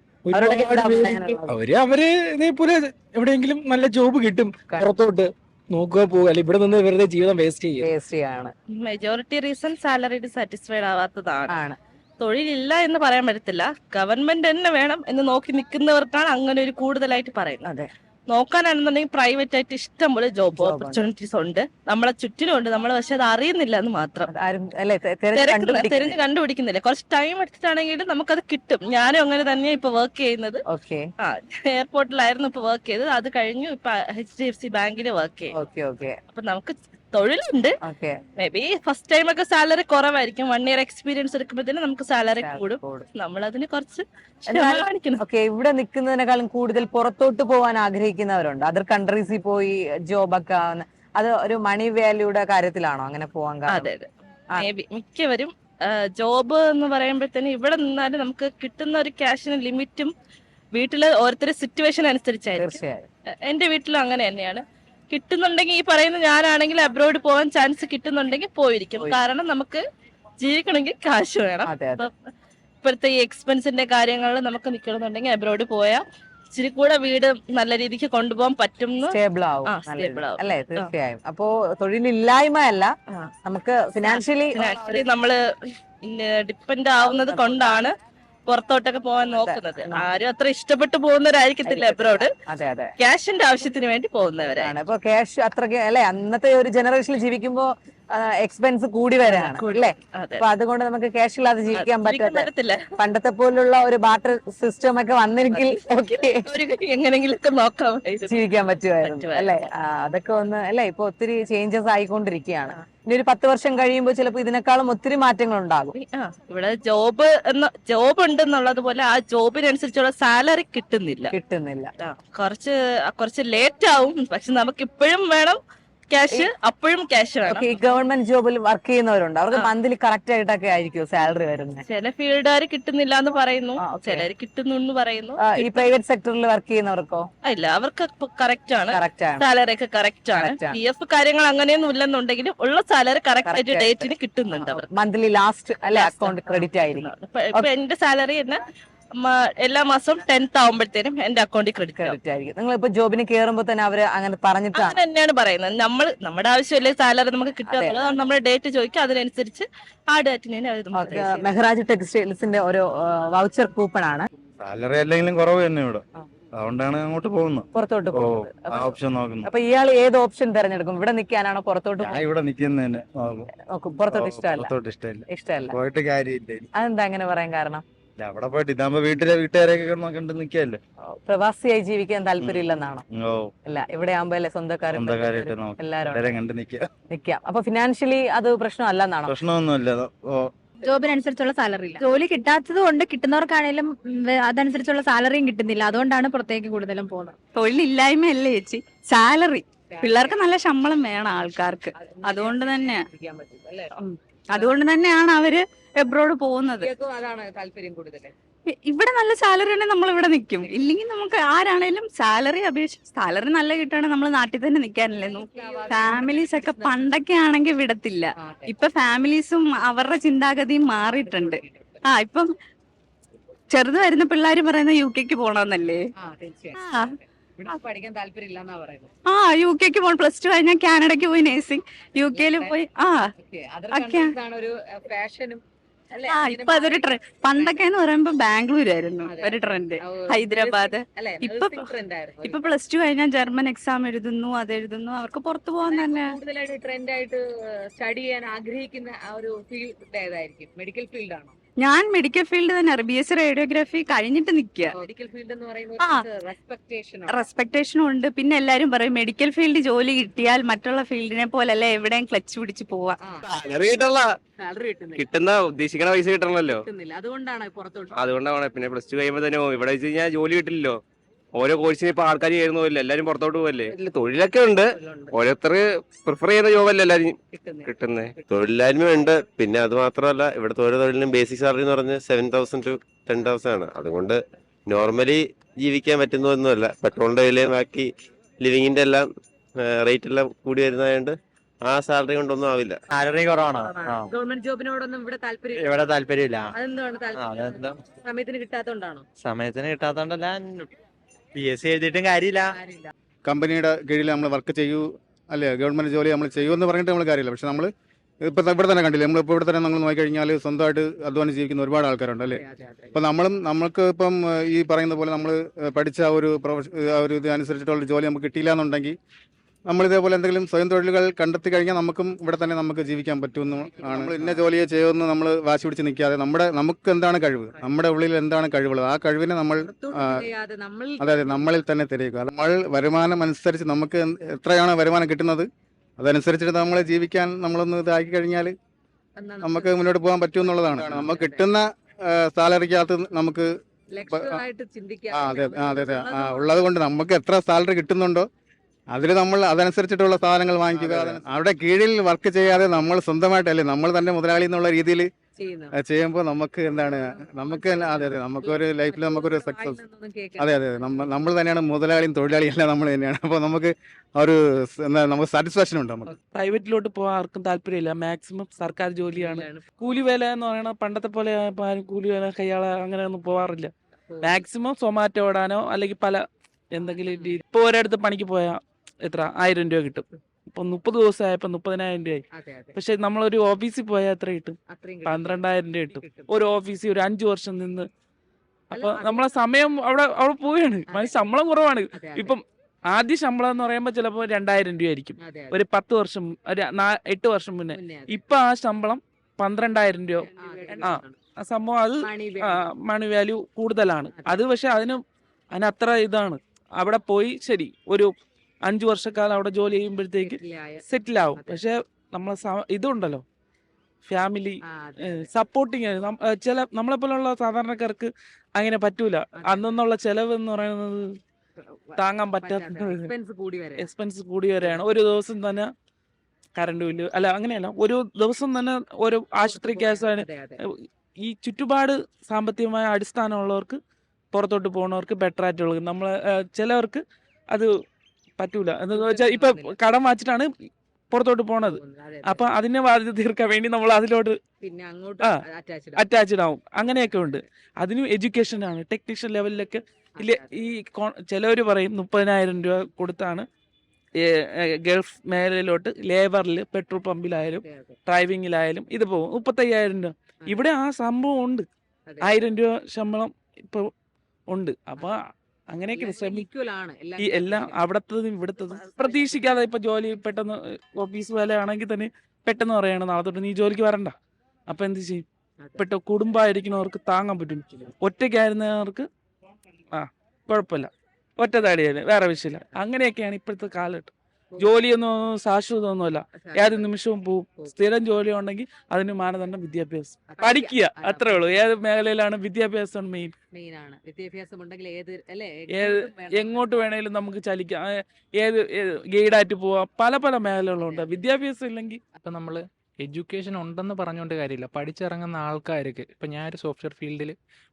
അവർ അവർ ഇതേപോലെ എവിടെയെങ്കിലും നല്ല ജോബ് കിട്ടും. പുറത്തോട്ട് നോക്കുക പോകുക അല്ലെ ഇവിടെ നിന്ന് വെറുതെ ജീവിതം വേസ്റ്റ് ചെയ്യും. വേസ്റ്റ് ആണ് മെജോറിറ്റി റീസൺ സാലറി സാറ്റിസ്ഫൈഡ് ആവാത്തതാണ്. ആണ്. തൊഴിലില്ല എന്ന് പറയാൻ പറ്റത്തില്ല. ഗവൺമെന്റ് തന്നെ വേണം എന്ന് നോക്കി നിൽക്കുന്നവർക്കാണ് അങ്ങനെ ഒരു കൂടുതലായിട്ട് പറയുന്നത്. നോക്കാനാണെന്നുണ്ടെങ്കിൽ പ്രൈവറ്റ് ആയിട്ട് ഇഷ്ടം പോലെ ജോബ്. ഓപ്പർച്യൂണിറ്റീസ് ഉണ്ട്. നമ്മളെ ചുറ്റിനും ഉണ്ട്. നമ്മൾ പക്ഷെ അത് അറിയുന്നില്ല എന്ന് മാത്രം. തിരഞ്ഞ് കണ്ടുപിടിക്കുന്നില്ല. കുറച്ച് ടൈം എടുത്തിട്ടാണെങ്കിലും നമുക്കത് കിട്ടും. ഞാനും അങ്ങനെ തന്നെയാണ് ഇപ്പൊ വർക്ക് ചെയ്യുന്നത്. എയർപോർട്ടിലായിരുന്നു ഇപ്പൊ വർക്ക് ചെയ്തത്. അത് കഴിഞ്ഞു ഇപ്പൊ എച്ച് ഡി എഫ് സി ബാങ്കിൽ വർക്ക് ചെയ്യും അപ്പൊ നമുക്ക് തൊഴിലുണ്ട്. മേ ബി ഫസ്റ്റ് ടൈം ഒക്കെ സാലറി കുറവായിരിക്കും. വൺ ഇയർ എക്സ്പീരിയൻസ് എടുക്കുമ്പോഴത്തേനും നമുക്ക് സാലറി കൂടും. നമ്മൾ അതിന് കുറച്ച് ഓക്കെ ഇവിടെ നിൽക്കുന്നതിനേക്കാളും കൂടുതൽ പുറത്തോട്ട് പോകാൻ ആഗ്രഹിക്കുന്നവരുണ്ട്. അതർ കൺട്രീസിൽ പോയി ജോബ് ഒക്കെ അത് ഒരു മണി വാല്യൂടെ കാര്യത്തിലാണോ അങ്ങനെ പോവാൻ അതെ അതെ. മിക്കവരും ജോബ് എന്ന് പറയുമ്പോഴത്തേനും ഇവിടെ നിന്നാലും നമുക്ക് കിട്ടുന്ന ഒരു ക്യാഷിന് ലിമിറ്റും വീട്ടിൽ ഓരോരുത്തരുടെ സിറ്റുവേഷൻ അനുസരിച്ചായിരിക്കും. എന്റെ വീട്ടിലും അങ്ങനെ തന്നെയാണ്. കിട്ടുന്നുണ്ടെങ്കിൽ ഈ പറയുന്ന ഞാനാണെങ്കിൽ അബ്രോഡ് പോകാൻ ചാൻസ് കിട്ടുന്നുണ്ടെങ്കിൽ പോയിരിക്കും. കാരണം നമുക്ക് ജീവിക്കണമെങ്കിൽ കാശ് വേണം. ഇപ്പോഴത്തെ ഈ എക്സ്പെൻസിന്റെ കാര്യങ്ങളിൽ നമുക്ക് നിൽക്കണമെന്നുണ്ടെങ്കിൽ അബ്രോഡ് പോയാൽ ഇച്ചിരി കൂടെ വീട് നല്ല രീതിക്ക് കൊണ്ടുപോകാൻ പറ്റും സ്റ്റേബിൾ ആവും. അല്ലേ? തീർച്ചയായും. അപ്പോ തൊഴിലില്ലായ്മ അല്ല നമുക്ക് ഫിനാൻഷ്യലി നമ്മൾ ഡിപ്പെൻഡ് ആവുന്നത് കൊണ്ടാണ് പുറത്തോട്ടൊക്കെ പോകാൻ നോക്കുന്നത്. ആരും അത്ര ഇഷ്ടപ്പെട്ടു പോകുന്നവരായിരിക്കത്തില്ല അബ്രോഡ് അതെ അതെ. ക്യാഷിന്റെ ആവശ്യത്തിന് വേണ്ടി പോകുന്നവരാണ് ഇപ്പൊ ക്യാഷ് അത്രയ്ക്ക് അല്ലെ? അന്നത്തെ ഒരു ജനറേഷനിൽ ജീവിക്കുമ്പോ എക്സ്പെൻസ് കൂടി വരാണ് അല്ലേ? അപ്പൊ അതുകൊണ്ട് നമുക്ക് ക്യാഷ് ഇല്ലാതെ ജീവിക്കാൻ പറ്റില്ല പറ്റത്തില്ല. പണ്ടത്തെ പോലുള്ള ഒരു ബാറ്റർ സിസ്റ്റം ഒക്കെ വന്നിരിക്കിൽ എങ്ങനെങ്കിലും നോക്കാം ജീവിക്കാൻ പറ്റുമായിരുന്നു അല്ലേ? അല്ലെ അതൊക്കെ ഒന്ന് അല്ലെ? ഇപ്പൊ ഒത്തിരി ചേഞ്ചസ് ആയിക്കൊണ്ടിരിക്കുകയാണ്. ഇനി ഒരു പത്ത് വർഷം കഴിയുമ്പോൾ ചിലപ്പോൾ ഇതിനേക്കാളും ഒത്തിരി മാറ്റങ്ങൾ ഉണ്ടാകും. ഇവിടെ ജോബ് എന്ന ജോബ് ഉണ്ടെന്നുള്ളത് പോലെ ആ ജോബിനനുസരിച്ചുള്ള സാലറി കിട്ടുന്നില്ല. കിട്ടുന്നില്ല. കുറച്ച് കുറച്ച് ലേറ്റ് ആവും. പക്ഷെ നമുക്ക് ഇപ്പോഴും വേണം ക്യാഷ് അപ്പോഴും ക്യാഷ് വേണം. ഈ ഗവൺമെന്റ് ജോബിൽ വർക്ക് ചെയ്യുന്നവരുണ്ട്? അവർക്ക്. മന്ത്ലി കറക്റ്റ് ആയിട്ടൊക്കെ ആയിരിക്കും സാലറി വരുന്നത്? ചില ഫീൽഡുകാർ കിട്ടുന്നില്ല എന്ന് പറയുന്നു. ചിലർ കിട്ടുന്നു എന്ന് പറയുന്നു. ഈ പ്രൈവറ്റ് സെക്ടറിൽ വർക്ക് ചെയ്യുന്നവർക്കോ? ഇല്ല അവർക്ക് കറക്റ്റ് ആണ്. സാലറി ഒക്കെ കറക്റ്റ് ആണ്. പി എഫ് കാര്യങ്ങൾ അങ്ങനെയൊന്നും ഇല്ലെന്നുണ്ടെങ്കിലും ഉള്ള സാലറി കറക്റ്റ് ആയിട്ട് ഡേറ്റിന് കിട്ടുന്നുണ്ട് അവർ മന്ത്ലി ലാസ്റ്റ് അല്ലെ അക്കൗണ്ട് ക്രെഡിറ്റ് ആയിരുന്നു എന്റെ സാലറി തന്നെ എല്ലാ മാസവും ടെൻത്ത് ആവുമ്പോഴത്തേനും എന്റെ അക്കൗണ്ടിൽ ക്രെഡിറ്റ് ആയിരിക്കും. നിങ്ങൾ ഇപ്പൊ ജോബിന് കയറുമ്പോൾ തന്നെ അവർ അങ്ങനെ പറഞ്ഞിട്ടാണ് അങ്ങനെ തന്നെയാണ് പറയുന്നത്. നമ്മൾ നമ്മുടെ ആവശ്യമല്ലേ സാലറി നമുക്ക് കിട്ടുക അതെ. എന്നുള്ളത് നമ്മുടെ ഡേറ്റ് ചോദിക്കുക അതിനനുസരിച്ച് ആ ഡേറ്റിന് തന്നെ അവർ നമുക്ക് ഓക്കെ, മെഹ്റാജ് ടെക്സ്റ്റൈൽസിന്റെ ഒരു വൗച്ചർ കൂപ്പൺ ആണ്. സാലറി അല്ലെങ്കിലും കുറവ് തന്നെ ഇവിടെ. അതുകൊണ്ടാണ് അങ്ങോട്ട് പോകുന്നത്. പുറത്തോട്ട് ഓ പോകുന്നത്. ആ അപ്പൊ- ഓപ്ഷൻ നോക്കുന്നു. അപ്പൊ ഇയാൾ ഏത് ഓപ്ഷൻ തിരഞ്ഞെടുക്കും? ഇവിടെ നിൽക്കാനാണോ പുറത്തോട്ട് ഞാൻ ഇവിടെ നിൽക്കുന്നതന്നെ നോക്കും. പുറത്തോട്ട് ഇഷ്ടമല്ല. പുറത്തോട്ട് ഇഷ്ടമില്ല. ഇഷ്ടമല്ല. പോയിട്ട് കാര്യമില്ല ഇനി. അതെന്താ അങ്ങനെ പറയാൻ കാരണം? അവിടെ പോയിട്ട് ഇതാകുമ്പോ വീട്ടിലെ വീട്ടുകാരെയൊക്കെ നോക്കണ്ട് നിക്കല്ലോ പ്രവാസിയായി ജീവിക്കാൻ താല്പര്യമില്ലെന്നാണോ? ഓ. അല്ല ഇവിടെ ആകുമ്പോ അല്ലെ സ്വന്തക്കാരും സ്വന്തക്കാരായിട്ട് നോക്കാം. എല്ലാരും കണ്ട് നിക്കാം അപ്പൊ ഫിനാൻഷ്യലി അത് പ്രശ്നമല്ലെന്നാണോ? പ്രശ്നമൊന്നുമില്ല. ഓ. ജോബിനനുസരിച്ചുള്ള സാലറി ഇല്ല. ജോലി കിട്ടാത്തത് കൊണ്ട് കിട്ടുന്നവർക്കാണേലും അതനുസരിച്ചുള്ള സാലറിയും കിട്ടുന്നില്ല. അതുകൊണ്ടാണ് പുറത്തേക്ക് കൂടുതലും പോകുന്നത്. തൊഴിലില്ലായ്മയല്ലേ ചേച്ചി? സാലറി പിള്ളേർക്ക് നല്ല ശമ്പളം വേണം ആൾക്കാർക്ക്. അതുകൊണ്ട് തന്നെ. ഉം. അതുകൊണ്ട് തന്നെയാണ് അവർ എബ്രോഡ് പോകുന്നത്. അതാണ് താല്പര്യം കൂടുതൽ ഇവിടെ നല്ല സാലറി ഉണ്ടെങ്കിൽ നമ്മൾ ഇവിടെ നിൽക്കും. ഇല്ലെങ്കിൽ നമുക്ക് ആരാണേലും സാലറി അപേക്ഷിച്ച് സാലറി നല്ല കിട്ടുകയാണെങ്കിൽ നമ്മൾ നാട്ടിൽ തന്നെ നിൽക്കാനല്ലേ? ഫാമിലീസ് ഒക്കെ പണ്ടൊക്കെ ആണെങ്കിൽ വിടത്തില്ല. ഇപ്പൊ ഫാമിലീസും അവരുടെ ചിന്താഗതിയും മാറിയിട്ടുണ്ട്. ആ ഇപ്പം ചെറുത് വരുന്ന പിള്ളേര് പറയുന്ന യു കെക്ക് പോണമെന്നല്ലേ ആ. പഠിക്കാൻ താല്പര്യമില്ലെന്നാ പറയുന്നത്. ആ യു കെക്ക് പോകണം പ്ലസ് ടു കഴിഞ്ഞാൽ കാനഡക്ക് പോയി നേഴ്സിംഗ് യു കെയിൽ പോയി ആ. ഒരു ഫാഷനും ആ ഇപ്പൊ അതൊരു ട്രെൻഡ് പണ്ടൊക്കെ എന്ന് പറയുമ്പോ ബാംഗ്ലൂർ ആയിരുന്നു ഒരു ട്രെൻഡ്. ഹൈദരാബാദ്. ഇപ്പൊ- ഇപ്പൊ പ്ലസ് ടു കഴിഞ്ഞാൽ ജർമ്മൻ എക്സാം എഴുതുന്നു അത് എഴുതുന്നു അവർക്ക് പുറത്തു പോകാൻ തന്നെ. കൂടുതലായിട്ട് ട്രെൻഡ് ആയിട്ട് സ്റ്റഡി ചെയ്യാൻ ആഗ്രഹിക്കുന്ന ആ ഒരു ഫീൽഡ് ഏതായിരിക്കും മെഡിക്കൽ ഫീൽഡ് ആണോ ഞാൻ മെഡിക്കൽ ഫീൽഡ് തന്നെ ബി എസ് സി റേഡിയോഗ്രാഫി കഴിഞ്ഞിട്ട് നിൽക്കുക മെഡിക്കൽ ഫീൽഡ് എന്ന് പറയുന്നത് റെസ്പെക്ടേഷനും ഉണ്ട്. പിന്നെ എല്ലാരും പറയും മെഡിക്കൽ ഫീൽഡ് ജോലി കിട്ടിയാൽ മറ്റുള്ള ഫീൽഡിനെ പോലല്ല എവിടെയും ക്ലച്ച് പിടിച്ച് പോവാ. കിട്ടുന്ന ഉദ്ദേശിക്കുന്ന പൈസ കിട്ടണമല്ലോ കിട്ടുന്നില്ല. അതുകൊണ്ടാണ് അതുകൊണ്ടാണ്. പിന്നെ പ്ലസ് ടു കഴിയുമ്പോ തന്നെ ഇവിടെ വെച്ച് കഴിഞ്ഞാൽ ജോലി കിട്ടില്ലല്ലോ. ഓരോ കോഴ്സിന് ഇപ്പൊ ആൾക്കാർ ചെയ്യുന്ന പോലെ എല്ലാരും പുറത്തോട്ട് പോവല്ലേ? ഇല്ല, തൊഴിലൊക്കെ ഉണ്ട്. ഓരോരുത്തർ പ്രിഫർ ചെയ്യുന്ന ജോബല്ലേ എല്ലാരും? കിട്ടുന്നത് തൊഴിലില്ലായ്മ ഉണ്ട്. പിന്നെ അത് മാത്രമല്ല ഇവിടുത്തെ ഓരോ തൊഴിലിനും ബേസിക് സാലറി എന്ന് പറഞ്ഞ് seven thousand to ten thousand ആണ്. അതുകൊണ്ട് നോർമലി ജീവിക്കാൻ പറ്റുന്നതൊന്നുമല്ല. പെട്രോളിന്റെ വിലയും ബാക്കി ലിവിങ്ങിന്റെ എല്ലാം റേറ്റ് എല്ലാം കൂടി വരുന്നതായോണ്ട് ആ സാലറി കൊണ്ടൊന്നും ആവില്ല. സാലറി കുറവാണോ? ഗവൺമെന്റ് ജോബിനോടൊന്നും ഇവിടെ താല്പര്യം ഇവിടെ താല്പര്യമില്ല. ഇല്ല സമയത്തിന് കിട്ടാത്തോണ്ടാണോ? സമയത്തിന് കിട്ടാത്തോണ്ടല്ല പി എസ് സി എഴുതിയിട്ടും കാര്യമില്ല. കമ്പനിയുടെ കീഴിൽ നമ്മൾ വർക്ക് ചെയ്യൂ അല്ലേ ഗവൺമെന്റ് ജോലി നമ്മൾ ചെയ്യൂ എന്ന് പറഞ്ഞിട്ട് നമ്മൾ കാര്യമില്ല. പക്ഷെ നമ്മൾ ഇപ്പൊ ഇവിടെ തന്നെ കണ്ടില്ലേ നമ്മളിപ്പോൾ ഇവിടെ തന്നെ നമ്മൾ നോക്കിക്കഴിഞ്ഞാൽ സ്വന്തമായിട്ട് അധ്വാനം ജീവിക്കുന്ന ഒരുപാട് ആൾക്കാരുണ്ട് അല്ലേ. അപ്പം നമ്മളും നമ്മൾക്ക് ഇപ്പം ഈ പറയുന്ന പോലെ നമ്മൾ പഠിച്ച ആ ഒരു പ്രൊഫഷ ആ ഒരു ഇത് അനുസരിച്ചിട്ടുള്ള ജോലി നമുക്ക് കിട്ടിയില്ല എന്നുണ്ടെങ്കിൽ നമ്മൾ ഇതേപോലെ എന്തെങ്കിലും സ്വയം തൊഴിലുകൾ കണ്ടെത്തി കഴിഞ്ഞാൽ നമുക്കും ഇവിടെ തന്നെ നമുക്ക് ജീവിക്കാൻ പറ്റുമെന്ന് ആണ്. നമ്മൾ ഇന്ന ജോലിയെ ചെയ്യുമെന്ന് നമ്മൾ വാശി പിടിച്ച് നിൽക്കാതെ നമ്മുടെ നമുക്ക് എന്താണ് കഴിവ്? നമ്മുടെ ഉള്ളിൽ എന്താണ് കഴിവുള്ളത്? ആ കഴിവിനെ നമ്മൾ അതെ അതെ നമ്മളിൽ തന്നെ തിരയുക. നമ്മൾ വരുമാനം അനുസരിച്ച് നമുക്ക് എത്രയാണ് വരുമാനം കിട്ടുന്നത് അതനുസരിച്ചിട്ട് നമ്മളെ ജീവിക്കാൻ നമ്മളൊന്ന് ഇതാക്കി കഴിഞ്ഞാൽ നമുക്ക് മുന്നോട്ട് പോകാൻ പറ്റും എന്നുള്ളതാണ് നമുക്ക് കിട്ടുന്ന സാലറിക്കകത്ത് നമുക്ക് അതെ അതെ അതെ ഉള്ളത് കൊണ്ട് നമുക്ക് എത്ര സാലറി കിട്ടുന്നുണ്ടോ അതിൽ നമ്മൾ അതനുസരിച്ചിട്ടുള്ള സാധനങ്ങൾ വാങ്ങിക്കുക അവിടെ കീഴിൽ വർക്ക് ചെയ്യാതെ നമ്മൾ സ്വന്തമായിട്ടല്ലേ നമ്മൾ തന്നെ മുതലാളി എന്നുള്ള രീതിയിൽ ചെയ്യുമ്പോൾ നമുക്ക് എന്താണ് നമുക്ക് അതെ അതെ നമുക്കൊരു ലൈഫിൽ നമുക്കൊരു സക്സസ് അതെ അതെ അതെ. നമ്മൾ തന്നെയാണ് മുതലാളിയും തൊഴിലാളിയും എല്ലാം നമ്മൾ തന്നെയാണ്. അപ്പോൾ നമുക്ക് ഒരു എന്താ നമുക്ക് സാറ്റിസ്ഫാക്ഷൻ ഉണ്ട് നമുക്ക്. പ്രൈവറ്റിലോട്ട് പോകാൻ ആർക്കും താല്പര്യമില്ല. മാക്സിമം സർക്കാർ ജോലിയാണ്. കൂലി വേല എന്ന് പറയണ പണ്ടത്തെ പോലെ ആരും കൂലി വേല കയ്യാള അങ്ങനെയൊന്നും പോവാറില്ല. മാക്സിമം സൊമാറ്റോ ഓടാനോ അല്ലെങ്കിൽ പല എന്തെങ്കിലും ഇപ്പോൾ ഇപ്പൊ ഒരിടത്ത് പണിക്ക് പോയാൽ എത്ര? ആയിരം രൂപ കിട്ടും. ഇപ്പൊ മുപ്പത് ദിവസം ആയപ്പോ മുപ്പതിനായിരം രൂപയായി. പക്ഷെ നമ്മളൊരു ഓഫീസിൽ പോയാൽ എത്ര കിട്ടും? പന്ത്രണ്ടായിരം രൂപ കിട്ടും. ഒരു ഓഫീസിൽ ഒരു അഞ്ചു വർഷം നിന്ന് അപ്പൊ നമ്മളെ സമയം അവിടെ അവിടെ പോവുകയാണ്. ശമ്പളം കുറവാണ്. ഇപ്പം ആദ്യ ശമ്പളം എന്ന് പറയുമ്പോൾ ചിലപ്പോൾ രണ്ടായിരം രൂപ ആയിരിക്കും. ഒരു പത്ത് വർഷം ഒരു എട്ട് വർഷം മുന്നേ. ഇപ്പൊ ആ ശമ്പളം പന്ത്രണ്ടായിരം രൂപ. ആ. സംഭവം അത് മണി വാല്യൂ കൂടുതലാണ്. അത്. പക്ഷെ അതിന് അതിനത്ര ഇതാണ്. അവിടെ പോയി ശരി. ഒരു അഞ്ചു വർഷക്കാലം അവിടെ ജോലി ചെയ്യുമ്പോഴത്തേക്ക്. സെറ്റിൽ ആവും. പക്ഷെ നമ്മളെ ഇതുണ്ടല്ലോ ഫാമിലി. സപ്പോർട്ടിങ് ചില നമ്മളെ പോലുള്ള സാധാരണക്കാർക്ക് അങ്ങനെ പറ്റൂല. അന്നുള്ള ചെലവ് എന്ന് പറയുന്നത് താങ്ങാൻ പറ്റാത്ത എക്സ്പെൻസ് കൂടി വരെയാണ് ഒരു ദിവസം തന്നെ കറണ്ട് ബില്ല് അല്ല അങ്ങനെയല്ല ഒരു ദിവസം തന്നെ ഒരു ആശുപത്രി കേസാണ്. ഈ ചുറ്റുപാട് സാമ്പത്തികമായ അടിസ്ഥാനമുള്ളവർക്ക് പുറത്തോട്ട് പോകുന്നവർക്ക് ബെറ്റർ ആയിട്ടുള്ളത് നമ്മളെ ചിലവർക്ക് അത് പറ്റൂല. എന്ന് വെച്ചാൽ ഇപ്പൊ കടം വാച്ചിട്ടാണ് പുറത്തോട്ട് പോണത്. അപ്പൊ അതിനെ ബാധ്യത തീർക്കാൻ വേണ്ടി നമ്മൾ അതിലോട്ട് പിന്നെ അങ്ങോട്ട് അറ്റാച്ച്ഡ് ആവും. അങ്ങനെയൊക്കെ ഉണ്ട്. അതിനും എഡ്യൂക്കേഷൻ ആണ്. ടെക്നീഷ്യൻ ലെവലിലൊക്കെ ഇല്ല ഈ ചിലവർ പറയും മുപ്പതിനായിരം രൂപ കൊടുത്താണ് ഗൾഫ് മേഖലയിലോട്ട് ലേബറിൽ പെട്രോൾ പമ്പിലായാലും ഡ്രൈവിങ്ങിലായാലും ഇത് പോകും. മുപ്പത്തയ്യായിരം രൂപ. ഇവിടെ ആ സംഭവം ഉണ്ട്. ആയിരം രൂപ ശമ്പളം ഇപ്പൊ ഉണ്ട്. അപ്പൊ അങ്ങനെയൊക്കെ ശ്രമിക്കലാണ് ഈ എല്ലാം അവിടത്തതും ഇവിടത്തതും പ്രതീക്ഷിക്കാതെ ഇപ്പൊ ജോലി പെട്ടെന്ന് ഓഫീസ് വേല ആണെങ്കിൽ തന്നെ പെട്ടെന്ന് പറയാണ് നാളെ തൊട്ട് നീ ജോലിക്ക് വരണ്ട. അപ്പൊ എന്ത് ചെയ്യും? പെട്ട കുടുംബമായിരിക്കുന്നവർക്ക് താങ്ങാൻ പറ്റും. ഒറ്റയ്ക്കായിരുന്നവർക്ക് ആ കുഴപ്പമില്ല. ഒറ്റ താടിയാൽ വേറെ വിഷയമില്ല. അങ്ങനെയൊക്കെയാണ് ഇപ്പോഴത്തെ കാലഘട്ടം. ജോലിയൊന്നും ശാശ്വതമൊന്നുമല്ല ഏത് നിമിഷവും പോവും സ്ഥിരം ജോലി ഉണ്ടെങ്കിൽ അതിന് മാനദണ്ഡം വിദ്യാഭ്യാസം. പഠിക്കുക അത്രേ ഉള്ളൂ. ഏത് മേഖലയിലാണ് വിദ്യാഭ്യാസം മെയിൻ മെയിൻ ആണ് വിദ്യാഭ്യാസം ഉണ്ടെങ്കിൽ ഏത് അല്ലേ? ഏത് എങ്ങോട്ട് വേണേലും നമുക്ക് ചലിക്കാം. ഏത് ഗൈഡായിട്ട് പോവാം. പല പല മേഖലകളുണ്ട്. വിദ്യാഭ്യാസം ഇല്ലെങ്കിൽ ഇപ്പൊ നമ്മൾ എഡ്യൂക്കേഷൻ ഉണ്ടെന്ന് പറഞ്ഞുകൊണ്ട് കാര്യമില്ല. പഠിച്ചിറങ്ങുന്ന ആൾക്കാർക്ക് ഇപ്പം ഒരു സോഫ്റ്റ്വെയർ ഫീൽഡിൽ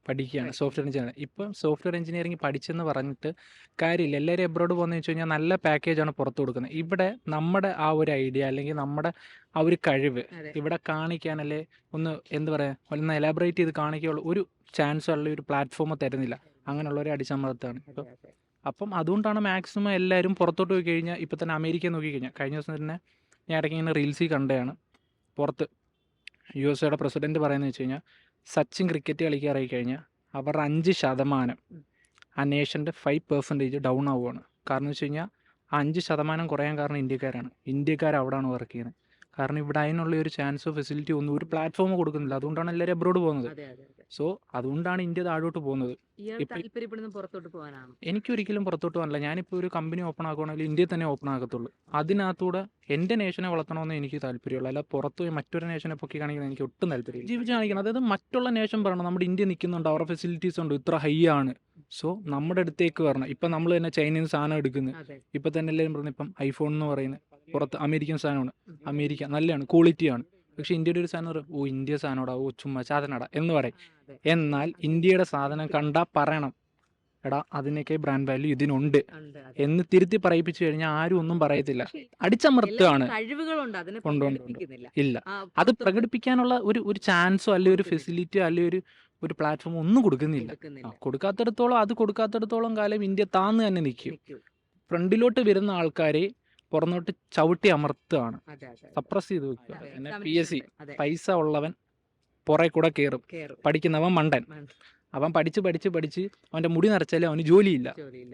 പഠിക്കുകയാണ് സോഫ്റ്റ്വെയർ എഞ്ചിനീയർ ഇപ്പം സോഫ്റ്റ്വെയർ എഞ്ചിനീയറിംഗ് പഠിച്ചെന്ന് പറഞ്ഞിട്ട് കാര്യമില്ല. എല്ലാവരും എബ്രോഡ് പോകുന്നത് വെച്ച് കഴിഞ്ഞാൽ നല്ല പാക്കേജാണ് പുറത്തു കൊടുക്കുന്നത്. ഇവിടെ നമ്മുടെ ആ ഒരു ഐഡിയ അല്ലെങ്കിൽ നമ്മുടെ ആ ഒരു കഴിവ് ഇവിടെ കാണിക്കാൻ അല്ലെ ഒന്ന് എന്ത് പറയാ ഒന്ന് എലാബറേറ്റ് ചെയ്ത് കാണിക്കാനുള്ള ഒരു ചാൻസ് ഉള്ള ഒരു പ്ലാറ്റ്ഫോം തരുന്നില്ല. അങ്ങനെയുള്ളവരെ അടിച്ചമർത്താണ് ഇപ്പം. അപ്പം അതുകൊണ്ടാണ് മാക്സിമം എല്ലാവരും പുറത്തോട്ട് പോയി കഴിഞ്ഞാൽ ഇപ്പം തന്നെ അമേരിക്ക നോക്കി കഴിഞ്ഞാൽ കഴിഞ്ഞ ദിവസം തന്നെ ഞാൻ ഇടയ്ക്ക് ഇങ്ങനെ റീൽസിൽ കണ്ടതാണ്. പുറത്ത് യു എസ് എയുടെ പ്രസിഡന്റ് പറയുന്നത് വെച്ച് കഴിഞ്ഞാൽ സച്ചിൻ ക്രിക്കറ്റ് കളിക്കാറായി കഴിഞ്ഞാൽ അവരുടെ അഞ്ച് ശതമാനം ആ നേഷന്റെ ഫൈവ് പെർസെന്റേജ് ഡൗൺ ആവുകയാണ് കാരണം വെച്ച് കഴിഞ്ഞാൽ ആ അഞ്ച് ശതമാനം കുറയാൻ കാരണം ഇന്ത്യക്കാരാണ്. ഇന്ത്യക്കാർ അവിടെയാണ് വർക്ക് ചെയ്യുന്നത്. കാരണം ഇവിടെ അതിനുള്ള ഒരു ചാൻസോ ഫെസിലിറ്റി ഒന്നും ഒരു പ്ലാറ്റ്ഫോം കൊടുക്കുന്നില്ല. അതുകൊണ്ടാണ് എല്ലാവരും അബ്രോഡ് പോകുന്നത്. സോ അതുകൊണ്ടാണ് ഇന്ത്യ താഴോട്ട് പോകുന്നത്. താല്പര്യപ്പെടുന്ന പുറത്തോട്ട് പോകാനാണ്. എനിക്കൊരിക്കലും പുറത്തോട്ട് പോകാനില്ല. ഞാനിപ്പോൾ ഒരു കമ്പനി ഓപ്പൺ ആക്കുകയാണെങ്കിൽ ഇന്ത്യയിൽ തന്നെ ഓപ്പൺ ആകത്തുള്ളൂ. അതിനകത്തൂടെ എന്റെ നേഷനെ വളർത്തണമെന്ന് എനിക്ക് താല്പര്യമുള്ളൂ. അല്ല പുറത്ത് പോയി മറ്റൊരു നേഷനെ പൊക്കി കാണിക്കണം എനിക്ക് ഒട്ടും താല്പര്യമില്ല. ജീവിച്ച് കാണിക്കണം അതായത് മറ്റുള്ള നേഷൻ പറയണം. നമ്മുടെ ഇന്ത്യ നിൽക്കുന്നുണ്ട്. അവരുടെ ഫെസിലിറ്റീസ് ഉണ്ട്. ഇത്ര ഹൈ ആണ്. സോ നമ്മുടെ അടുത്തേക്ക് വരണം. ഇപ്പം നമ്മൾ തന്നെ ചൈനയിൽ നിന്ന് സാധനം എടുക്കുന്നത് ഇപ്പൊ തന്നെ എല്ലാവരും പറഞ്ഞു ഇപ്പം ഐഫോൺ എന്ന് പറയുന്നത് പുറത്ത് അമേരിക്കൻ സാധനമാണ്. അമേരിക്ക നല്ലതാണ്. ക്വാളിറ്റിയാണ് പക്ഷെ ഇന്ത്യയുടെ ഒരു സാധനം ഓ ഇന്ത്യ സാധനോടാ ഓ ചുമ്മാ ചാതനാടാ എന്ന് പറയും. എന്നാൽ ഇന്ത്യയുടെ സാധനം കണ്ടാൽ പറയണം. എടാ അതിനൊക്കെ ബ്രാൻഡ് വാല്യൂ ഇതിനുണ്ട്. എന്ന് തിരുത്തി പറയിപ്പിച്ചു കഴിഞ്ഞാൽ ആരും ഒന്നും പറയത്തില്ല. അടിച്ചമർത്തുകയാണ്. ഇല്ല. അത് പ്രകടിപ്പിക്കാനുള്ള ഒരു ഒരു ചാൻസോ അല്ലെങ്കിൽ ഒരു. ഫെസിലിറ്റിയോ അല്ലെങ്കിൽ ഒരു ഒരു പ്ലാറ്റ്ഫോം ഒന്നും കൊടുക്കുന്നില്ല. കൊടുക്കാത്തിടത്തോളം അത് കൊടുക്കാത്തിടത്തോളം കാലം ഇന്ത്യ താന്ന് തന്നെ നിൽക്കും. ഫ്രണ്ടിലോട്ട് വരുന്ന ആൾക്കാരെ പുറന്നോട്ട് ചവിട്ടി അമർത്തുകയാണ്. സപ്രസ് ചെയ്ത് വെക്കുക. പിന്നെ പി എസ് സി പൈസ ഉള്ളവൻ പുറകെ കൂടെ കയറും. പഠിക്കുന്നവൻ മണ്ടൻ. അവൻ പഠിച്ച് പഠിച്ച് പഠിച്ച് അവന്റെ മുടി നിറച്ചാലും അവന് ജോലിയില്ല.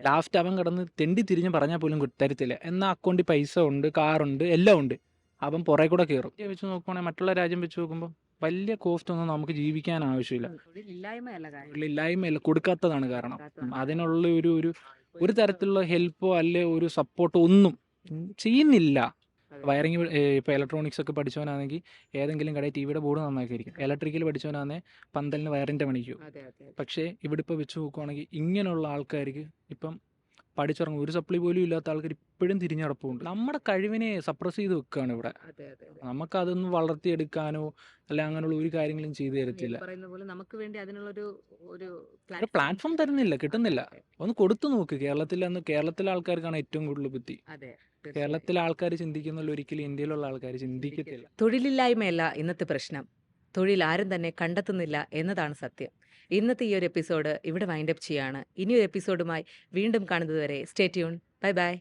ലാസ്റ്റ് അവൻ കിടന്ന് തെണ്ടി തിരിഞ്ഞ് പറഞ്ഞാൽ പോലും തരത്തില്ല. എന്നാൽ അക്കൗണ്ടിൽ പൈസ ഉണ്ട് കാറുണ്ട് എല്ലാം ഉണ്ട്. അവൻ പുറകെ കൂടെ കയറും വെച്ച് നോക്കുവാണെങ്കിൽ മറ്റുള്ള രാജ്യം വെച്ച് നോക്കുമ്പോൾ വലിയ കോസ്റ്റ് ഒന്നും നമുക്ക് ജീവിക്കാൻ ആവശ്യമില്ല. തൊഴിലില്ലായ്മയല്ല. തൊഴിലില്ലായ്മയല്ല കൊടുക്കാത്തതാണ് കാരണം. അതിനുള്ള ഒരു ഒരു ഒരു തരത്തിലുള്ള ഹെൽപ്പോ അല്ലെ ഒരു സപ്പോർട്ടോ ഒന്നും ചെയ്യുന്നില്ല. അതെ. വയറിങ് ഇപ്പോൾ ഇലക്ട്രോണിക്സ് ഒക്കെ പഠിച്ചവനാണെങ്കിൽ ഏതെങ്കിലും കടയിൽ ടി വിയുടെ ബോർഡ് നന്നാക്കിയിരിക്കും ഇലക്ട്രിക്കൽ പഠിച്ചവനാണെ പന്തലിന് വയറിന്റെ പണിക്കും. പക്ഷേ ഇവിടെ ഇപ്പോൾ വെച്ച് നോക്കുവാണെങ്കിൽ ഇങ്ങനെയുള്ള ആൾക്കാർക്ക് ഇപ്പം പഠിച്ചിറങ്ങും. ഒരു സപ്ലി പോലും ഇല്ലാത്ത ആൾക്കാർ ഇപ്പോഴും തിരിഞ്ഞടപ്പുണ്ട്. നമ്മുടെ കഴിവിനെ സപ്രസ് ചെയ്ത് വെക്കുകയാണ് ഇവിടെ. നമുക്കതൊന്നും വളർത്തിയെടുക്കാനോ അല്ല അങ്ങനെയുള്ള ഒരു കാര്യങ്ങളും ചെയ്തു തരത്തില്ല. നമുക്ക് വേണ്ടി അതിനുള്ളൊരു ഒരു പ്ലാറ്റ്ഫോം തരുന്നില്ല കിട്ടുന്നില്ല. ഒന്ന് കൊടുത്തു നോക്ക്. കേരളത്തിൽ അന്ന് കേരളത്തിലെ ആൾക്കാർക്കാണ് ഏറ്റവും കൂടുതൽ ബുദ്ധി. അതെ കേരളത്തിലെ ആൾക്കാർ ചിന്തിക്കുന്നുള്ള ഒരിക്കലും ഇന്ത്യയിലുള്ള ആൾക്കാർ ചിന്തിക്കത്തില്ല. തൊഴിലില്ലായ്മയല്ല ഇന്നത്തെ പ്രശ്നം. തൊഴിൽ ആരും തന്നെ കണ്ടെത്തുന്നില്ല എന്നതാണ് സത്യം. ഇന്നത്തെ ഈ ഒരു എപ്പിസോഡ് ഇവിടെ വൈൻഡപ്പ് ചെയ്യാണ്. ഇനിയൊരു എപ്പിസോഡുമായി വീണ്ടും കാണുന്നതുവരെ സ്റ്റേ ട്യൂൺ ബൈ ബൈ